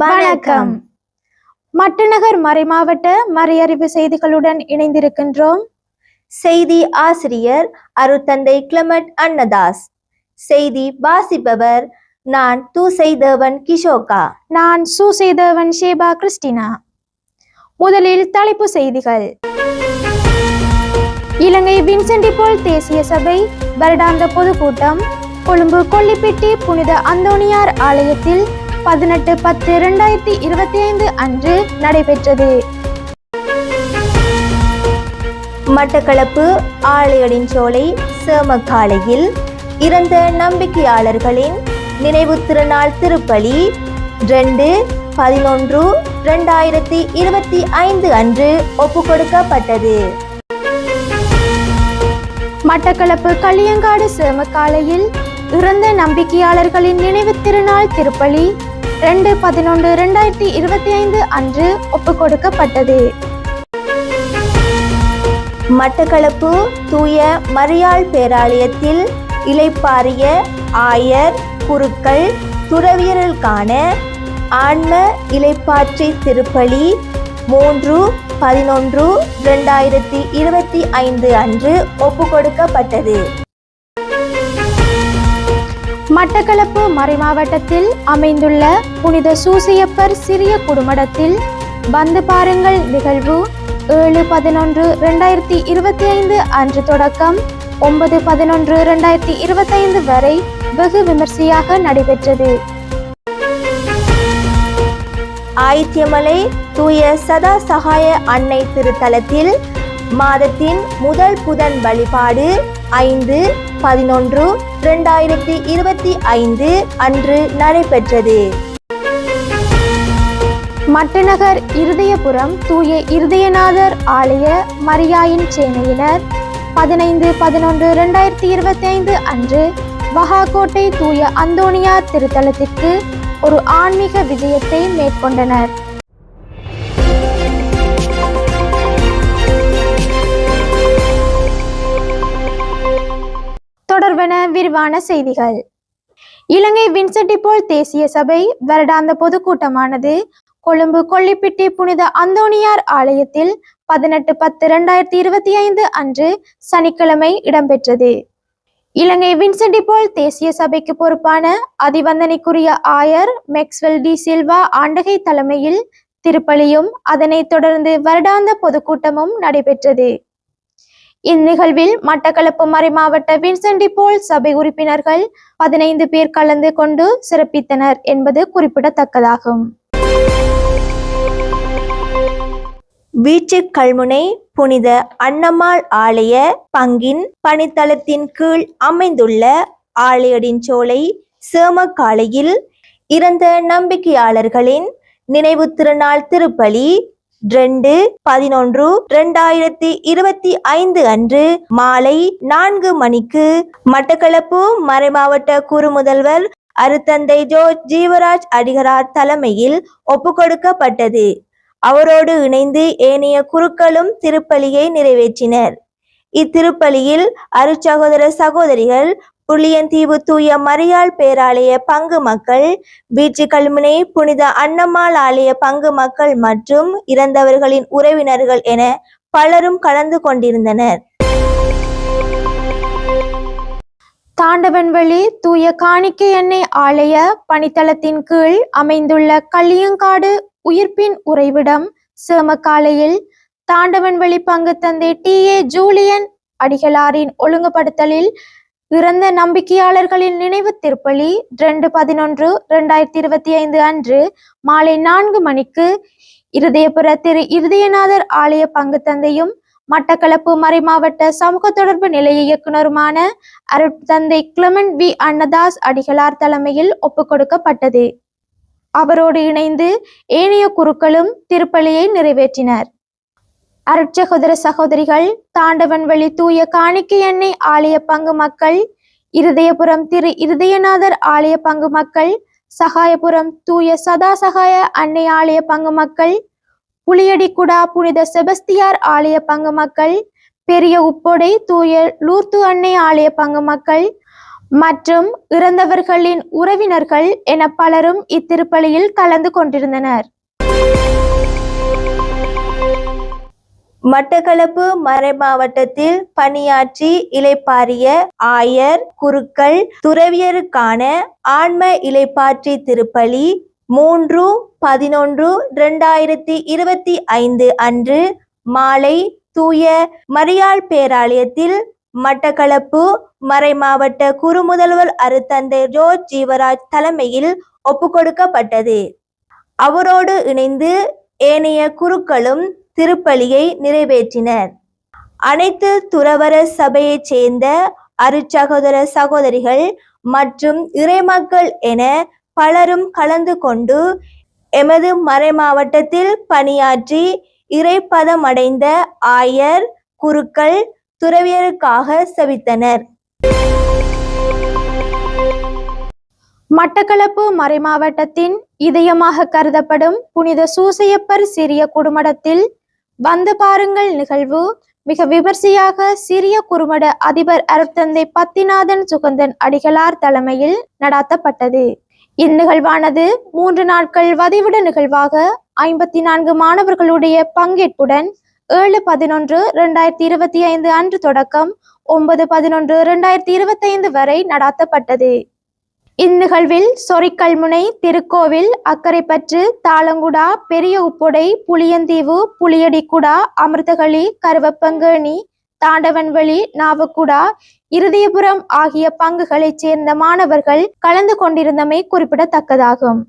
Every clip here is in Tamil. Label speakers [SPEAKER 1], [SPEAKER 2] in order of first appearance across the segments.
[SPEAKER 1] வணக்கம். மட்டநகர் மறைமாவட்ட மறையறிவு செய்திகளுடன் இணைந்திருக்கின்றோம்.
[SPEAKER 2] செய்தி ஆசிரியர் அருத்தந்தை கிளமட் அன்னதாஸ். செய்தி வாசிப்பவர் நான் தூசை தேவன் கிஷோகா.
[SPEAKER 1] நான் சூசேதவன் ஷேபா கிறிஸ்டினா. முதலில் தலைப்பு செய்திகள். இலங்கை வின்சென்டி போல் தேசிய சபை வருடாந்த பொதுக்கூட்டம் கொழும்பு கொல்லிப்பட்டி புனித அந்தோணியார் ஆலயத்தில் பதினெட்டு பத்து இரண்டாயிரத்தி இருபத்தி ஐந்து அன்று நடைபெற்றது.
[SPEAKER 2] மட்டக்களப்பு ஆலையடின் சோலை சேமக்காலையில் இறந்த நம்பிக்கையாளர்களின் நினைவு திருநாள் திருப்பலி ரெண்டு பதினொன்று ரெண்டாயிரத்தி இருபத்தி ஐந்து அன்று ஒப்புக்கொடுக்கப்பட்டது.
[SPEAKER 1] மட்டக்களப்பு களியங்காடு சேமக்காலையில் இறந்த நம்பிக்கையாளர்களின் நினைவு திருநாள் திருப்பலி ரெண்டு பதினொன்று ரெண்டாயிரத்தி இருபத்தி ஐந்து அன்று ஒப்புக்கொடுக்கப்பட்டது
[SPEAKER 2] மட்டக்களப்பு தூய மரியாள் பேராலயத்தில் இலைப்பாரிய ஆயர் குருக்கள் துறவியர்களுக்கான ஆன்ம இலைப்பாற்றி திருப்பலி மூன்று பதினொன்று ரெண்டாயிரத்தி இருபத்தி ஐந்து அன்று ஒப்புக்கொடுக்கப்பட்டது
[SPEAKER 1] மட்டக்களப்பு மறைமாவட்டத்தில் அமைந்துள்ள புனித சூசியப்பர் சிறிய குடுமடத்தில் வந்து பாருங்கள் நிகழ்வு. ஏழு பதினொன்று ரெண்டாயிரத்தி இருபத்தி ஐந்து அன்று தொடக்கம். ஒன்பது பதினொன்று ரெண்டாயிரத்தி இருபத்தைந்து வரை வெகு விமர்சையாக நடைபெற்றது.
[SPEAKER 2] ஆயித்தியமலை தூய சதா சகாய அன்னை திருத்தலத்தில் மாதத்தின் முதல் புதன் வழிபாடு ஐந்து பதினொன்று இரண்டாயிரத்தி இருபத்தி ஐந்து அன்று நடைபெற்றது.
[SPEAKER 1] மட்டநகர் இருதயபுரம் தூய இருதயநாதர் ஆலய மரியாயின் சேனையினர் பதினைந்து பதினொன்று ரெண்டாயிரத்தி இருபத்தி ஐந்து அன்று வகாகோட்டை தூய அந்தோனியார் திருத்தலத்திற்கு ஒரு ஆன்மீக விஜயத்தை மேற்கொண்டனர். தொடர்பன விரிவான செய்திகள். இலங்கை வின்சென்டி போல் தேசிய சபை வருடாந்த பொதுக்கூட்டமானது கொழும்பு கொல்லிப்பிட்டி புனித அந்தோனியார் ஆலயத்தில் பதினெட்டு பத்து இரண்டாயிரத்தி இருபத்தி ஐந்து அன்று சனிக்கிழமை இடம்பெற்றது. இலங்கை வின்சென்டி போல் தேசிய சபைக்கு பொறுப்பான அதிவந்தனைக்குரிய ஆயர் மெக்ஸ்வெல் டி சில்வா ஆண்டகை தலைமையில் திருப்பலியும் அதனைத் தொடர்ந்து வருடாந்த பொதுக்கூட்டமும் நடைபெற்றது. இந்நிகழ்வில் மட்டக்களப்பு மறைமாவட்ட வின்சென்டி போல் சபை உறுப்பினர்கள் பதினைந்து பேர் கலந்து கொண்டு சிறப்பித்தனர் என்பது குறிப்பிடத்தக்கதாகும்.
[SPEAKER 2] வீச்சு கல்முனை புனித அன்னம்மாள் ஆலய பங்கின் பணித்தளத்தின் கீழ் அமைந்துள்ள ஆலயடின் சோலை சேமக்காலையில் இறந்த நம்பிக்கையாளர்களின் நினைவு திருநாள் திருப்பலி ரெண்டு பதினொன்று இரண்டாயிரத்தி இருபத்தி ஐந்து அன்று மாலை நான்கு மணிக்கு மட்டக்களப்பு மறைமாவட்ட குறுமுதல்வர் அருத்தந்தை ஜோர்ஜ் ஜீவராஜ் அடிகரார் தலைமையில் ஒப்புக்கொடுக்கப்பட்டது. அவரோடு இணைந்து ஏனைய குருக்களும் திருப்பலியை நிறைவேற்றினர். இத்திருப்பலியில் அருச்சகோதர சகோதரிகள் புளியந்தீவு தூய மரியாள் பேராலய பங்கு மக்கள் வீச்சு கல்முனை புனித அன்னம்மாள் ஆலய பங்கு மக்கள் மற்றும் இறந்தவர்களின் உறவினர்கள் என பலரும் கலந்து கொண்டிருந்தனர்.
[SPEAKER 1] தாண்டவன்வழி தூய காணிக்கை எண்ணெய் ஆலய பணித்தளத்தின் கீழ் அமைந்துள்ள கள்ளியங்காடு உயிர்ப்பின் உறைவிடம் சேமக்காலையில் தாண்டவன்வழி பங்கு தந்தை டி ஏ ஜூலியன் அடிகளாரின் ஒழுங்குபடுத்தலில் இறந்த நம்பிக்கையாளர்களின் நினைவு திருப்பலி ரெண்டு பதினொன்று ரெண்டாயிரத்தி இருபத்தி ஐந்து அன்று மாலை நான்கு மணிக்கு இருதயபுர திரு இருதயநாதர் ஆலய பங்கு தந்தையும் மட்டக்களப்பு மறைமாவட்ட சமூக தொடர்பு நிலைய இயக்குனருமான அருட்தந்தை கிளமன் வி. அன்னதாஸ் அடிகளார் தலைமையில் ஒப்புக்கொடுக்கப்பட்டது அவரோடு இணைந்து ஏனைய குருக்களும் திருப்பலியை நிறைவேற்றினர். அருட்சகோதர சகோதரிகள் தாண்டவன் வழி தூய காணிக்கை எண்ணெய் ஆலய பங்கு மக்கள் இருதயபுரம் திரு இருதயநாதர் ஆலய பங்கு மக்கள் சகாயபுரம் தூய சதா சகாய அன்னை ஆலய பங்கு மக்கள் புளியடிக்குடா புனித செபஸ்தியார் ஆலய பங்கு மக்கள் பெரிய உப்பொடை தூய லூர்த்து அன்னை ஆலய பங்கு மக்கள் மற்றும் இறந்தவர்களின் உறவினர்கள் என பலரும் இத்திருப்பலியில் கலந்து கொண்டிருந்தனர்.
[SPEAKER 2] மட்டக்களப்பு மறைமாவட்டத்தில் பணியாற்றி இலைப்பாரிய ஆயர் குருக்கள் துறவியருக்கான ஆன்ம இலைப்பாற்றி திருப்பலி மூன்று பதினொன்று இரண்டாயிரத்தி இருபத்தி ஐந்து அன்று மாலை தூய மரியாள் பேராலயத்தில் மட்டக்களப்பு மறைமாவட்ட குறுமுதல்வர் அருத்தந்தை ஜோர்ஜ் ஜீவராஜ் தலைமையில் ஒப்புக்கொடுக்கப்பட்டது. அவரோடு இணைந்து ஏனைய குருக்களும் திருப்பலியை நிறைவேற்றினர். அனைத்து துறவர சபையைச் சேர்ந்த அருட்சகோதர சகோதரிகள் மற்றும் இறைமக்கள் என பலரும் கலந்து கொண்டு எமது மறைமாவட்டத்தில் பணியாற்றி இறைப்பதமடைந்த ஆயர் குருக்கள் துறவியருக்காக செவித்தனர்
[SPEAKER 1] மட்டக்களப்பு மறைமாவட்டத்தின் இதயமாக கருதப்படும் புனித சூசையப்பர் சிறிய குடும்பத்தில் வந்து பாருங்கள் நிகழ்வு. மிக விமர்சையாக சிறிய குறுமட அதிபர் அருட்தந்தை பத்திநாதன் சுகந்தன் அடிகளார் தலைமையில் நடாத்தப்பட்டது. இந்நிகழ்வானது மூன்று நாட்கள் வதைவிட நிகழ்வாக ஐம்பத்தி நான்கு மாணவர்களுடைய பங்கேற்புடன் ஏழு பதினொன்று இரண்டாயிரத்தி இருபத்தி ஐந்து அன்று தொடக்கம் ஒன்பது பதினொன்று இரண்டாயிரத்தி இருபத்தி ஐந்து வரை நடாத்தப்பட்டது. இந்நிகழ்வில் சொரிக்கல்முனை திருக்கோவில் அக்கரைப்பற்று தாளங்குடா பெரிய உப்புடை புளியந்தீவு புளியடிக்குடா அமிர்தகளி கருவப்பங்கேணி தாண்டவன்வழி நாவக்குடா இருதயபுரம் ஆகிய பங்குகளைச் சேர்ந்த மாணவர்கள் கலந்து கொண்டிருந்தமை குறிப்பிடத்தக்கதாகும்.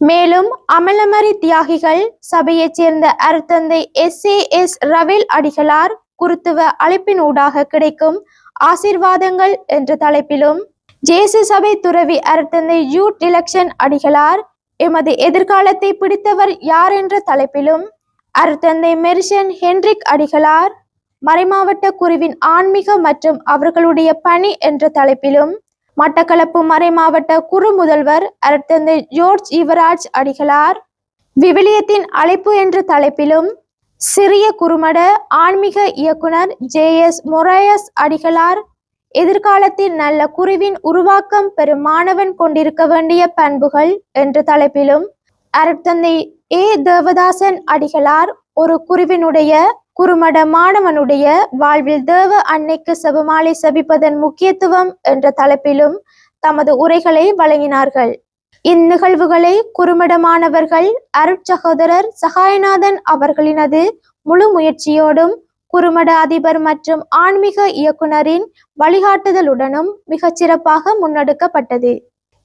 [SPEAKER 1] மேலும் அமலமரி தியாகிகள் சபையைச் சேர்ந்த அருத்தந்தை எஸ். ஏ. எஸ். ரவேல் அடிகளார் குருத்துவ அழைப்பின் ஊடாக கிடைக்கும் ஆசீர்வாதங்கள் என்ற தலைப்பிலும் ஜேசு சபை துறவி அருத்தந்தை யூட் எலெக்ஷன் அடிகளார். எமது எதிர்காலத்தை பிடித்தவர் யார் என்ற தலைப்பிலும் அருத்தந்தை மெரிஷன் ஹென்ரிக் அடிகளார். மறைமாவட்ட குருவின் ஆன்மீக மற்றும் அவர்களுடைய பணி என்ற தலைப்பிலும் மட்டக்களப்பு மறைமாவட்ட குரு முதல்வர் அருத்தந்தை ஜோர்ஜ் யுவராஜ் அடிகளார். விவிலியத்தின் அழைப்பு என்ற தலைப்பிலும் சிறிய குறுமட ஆன்மீக இயக்குனர் ஜே எஸ் மொரேயஸ் அடிகளார். எதிர்காலத்தில் நல்ல குருவின் உருவாக்கம் பெறும் மாணவன் கொண்டிருக்க வேண்டிய பண்புகள் என்ற தலைப்பிலும் அருட்தந்தை ஏ. தேவதாசன் அடிகளார் ஒரு குருவினுடைய குறுமட மாணவனுடைய வாழ்வில் தேவ அன்னைக்கு செபமாலை செபிப்பதன் முக்கியத்துவம் என்ற தலைப்பிலும் தமது உரைகளை வழங்கினார்கள். இந்நிகழ்வுகளை குறுமடமானவர்கள் அருட்சகோதரர் சகாயநாதன் அவர்களினது முழு முயற்சியோடும் குறுமட அதிபர் மற்றும் ஆன்மீக இயக்குனரின் வழிகாட்டுதலுடனும் மிகச் சிறப்பாக முன்னெடுக்கப்பட்டது.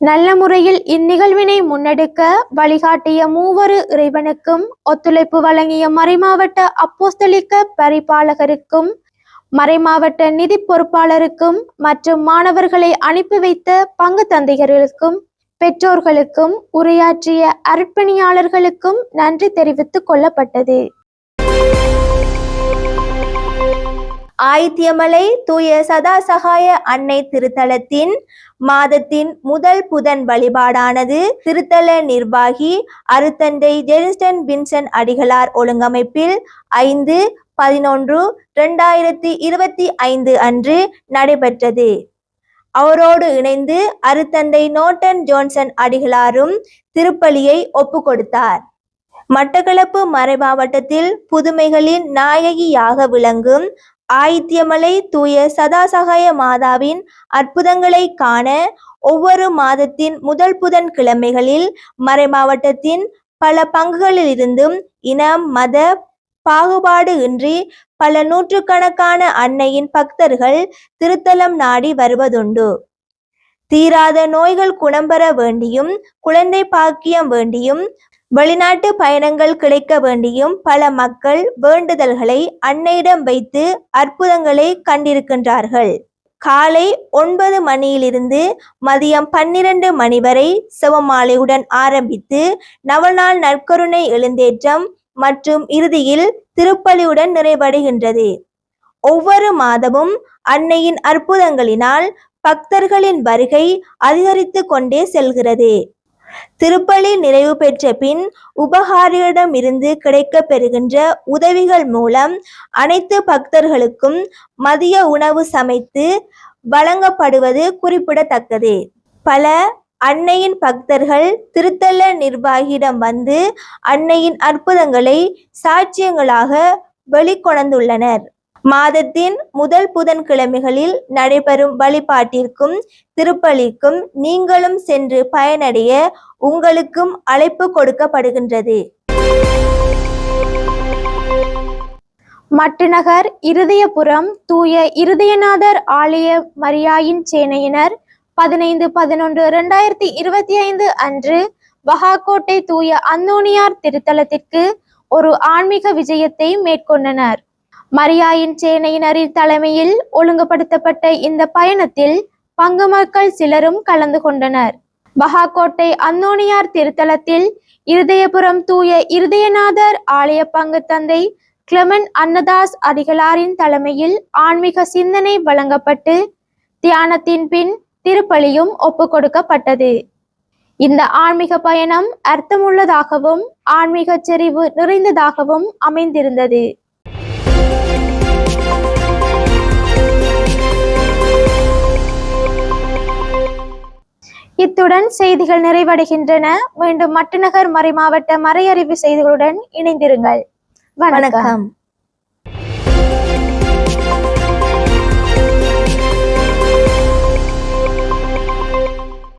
[SPEAKER 1] நல்ல முறையில் இந்நிகழ்வினை முன்னெடுக்க வழிகாட்டிய மூவரு இறைவனுக்கும் ஒத்துழைப்பு வழங்கிய மறைமாவட்ட அப்போஸ்தலிக்க பரிபாலகருக்கும் மறைமாவட்ட நிதி பொறுப்பாளருக்கும் மற்றும் மாணவர்களை அனுப்பி வைத்த பங்கு தந்தையர்களுக்கும் பெற்றோர்களுக்கும் உரையாற்றிய அர்ப்பணியாளர்களுக்கும் நன்றி தெரிவித்துக் கொள்ளப்பட்டது.
[SPEAKER 2] ஆயித்தியமலை தூய சதாசகாய அன்னை திருத்தலத்தின் மாதத்தின் முதல் புதன் வழிபாடானது திருத்தல நிர்வாகி அருத்தந்தை ஜெரிஸ்டன் பின்சன் அடிகளார் ஒழுங்கமைப்பில் ஐந்து பதினொன்று இரண்டாயிரத்தி இருபத்தி ஐந்து அன்று நடைபெற்றது. அவரோடு இணைந்து அருத்தந்தை நோட்டன் ஜோன்சன் அடிகளாரும் திருப்பலியை ஒப்பு கொடுத்தார் மட்டக்களப்பு மறைமாவட்டத்தில் புதுமைகளின் நாயகியாக விளங்கும் ஆயித்தியமலை தூய சதாசகாய மாதாவின் அற்புதங்களை காண ஒவ்வொரு மாதத்தின் முதல் புதன் கிழமைகளில் மறைமாவட்டத்தின் பல பங்குகளிலிருந்தும் இனம் மத பாகுபாடு இன்றி பல நூற்றுக்கணக்கான அன்னையின் பக்தர்கள் திருத்தலம் நாடி வருவதுண்டு. தீராத நோய்கள் குணம்பெற வேண்டியும் குழந்தை பாக்கியம் வேண்டியும் வெளிநாட்டு பயணங்கள் கிடைக்க வேண்டியும் பல மக்கள் வேண்டுதல்களை அன்னையிடம் வைத்து அற்புதங்களை கண்டிருக்கின்றார்கள். காலை ஒன்பது மணியிலிருந்து மதியம் பன்னிரண்டு மணி வரை சிவமாலையுடன் ஆரம்பித்து நவநாள் நற்கருணை எழுந்தேற்றம் மற்றும் இறுதியில் திருப்பலியுடன் நிறைவடைகின்றது. ஒவ்வொரு மாதமும் அன்னையின் அற்புதங்களினால் பக்தர்களின் வருகை அதிகரித்து கொண்டே செல்கிறது. திருப்பலி நிறைவு பெற்ற பின் உபகாரியிடமிருந்து கிடைக்க பெறுகின்ற உதவிகள் மூலம் அனைத்து பக்தர்களுக்கும் மதிய உணவு சமைத்து வழங்கப்படுவது குறிப்பிடத்தக்கது. பல அன்னையின் பக்தர்கள் திருத்தல நிர்வாகியிடம் வந்து அன்னையின் அற்புதங்களை சாட்சியங்களாக வெளிக்கொணர்ந்துள்ளனர். மாதத்தின் முதல் புதன்கிழமைகளில் நடைபெறும் வழிபாட்டிற்கும் திருப்பலிக்கும் நீங்களும் சென்று பயனடைய உங்களுக்கும் அழைப்பு கொடுக்கப்படுகின்றது.
[SPEAKER 1] மட்டுநகர் இருதயபுரம் தூய இருதயநாதர் ஆலய மரியாயின் சேனையினர் பதினைந்து பதினொன்று இரண்டாயிரத்தி இருபத்தி ஐந்து அன்று வகாக்கோட்டை தூய அந்தோனியார் திருத்தலத்திற்கு ஒரு ஆன்மீக விஜயத்தை மேற்கொண்டனர். மரியாயின் சேனையினரின் தலைமையில் ஒழுங்குபடுத்தப்பட்ட இந்த பயணத்தில் பங்கு மக்கள் சிலரும் கலந்து கொண்டனர். பஹாக்கோட்டை அந்தோணியார் திருத்தலத்தில் இருதயபுரம் தூய இருதயநாதர் ஆலய பங்கு தந்தை கிளமன் அன்னதாஸ் அடிகளாரின் தலைமையில் ஆன்மீக சிந்தனை வழங்கப்பட்டு தியானத்தின் பின் திருப்பலியும் ஒப்பு கொடுக்கப்பட்டது. இந்த ஆன்மீக பயணம் அர்த்தமுள்ளதாகவும் ஆன்மீக செறிவு நிறைந்ததாகவும் அமைந்திருந்தது. இத்துடன் செய்திகள் நிறைவடைகின்றன. மீண்டும் மட்டுநகர் மறைமாவட்ட மறையறிவு செய்திகளுடன் இணைந்திருங்கள்.
[SPEAKER 2] வணக்கம்.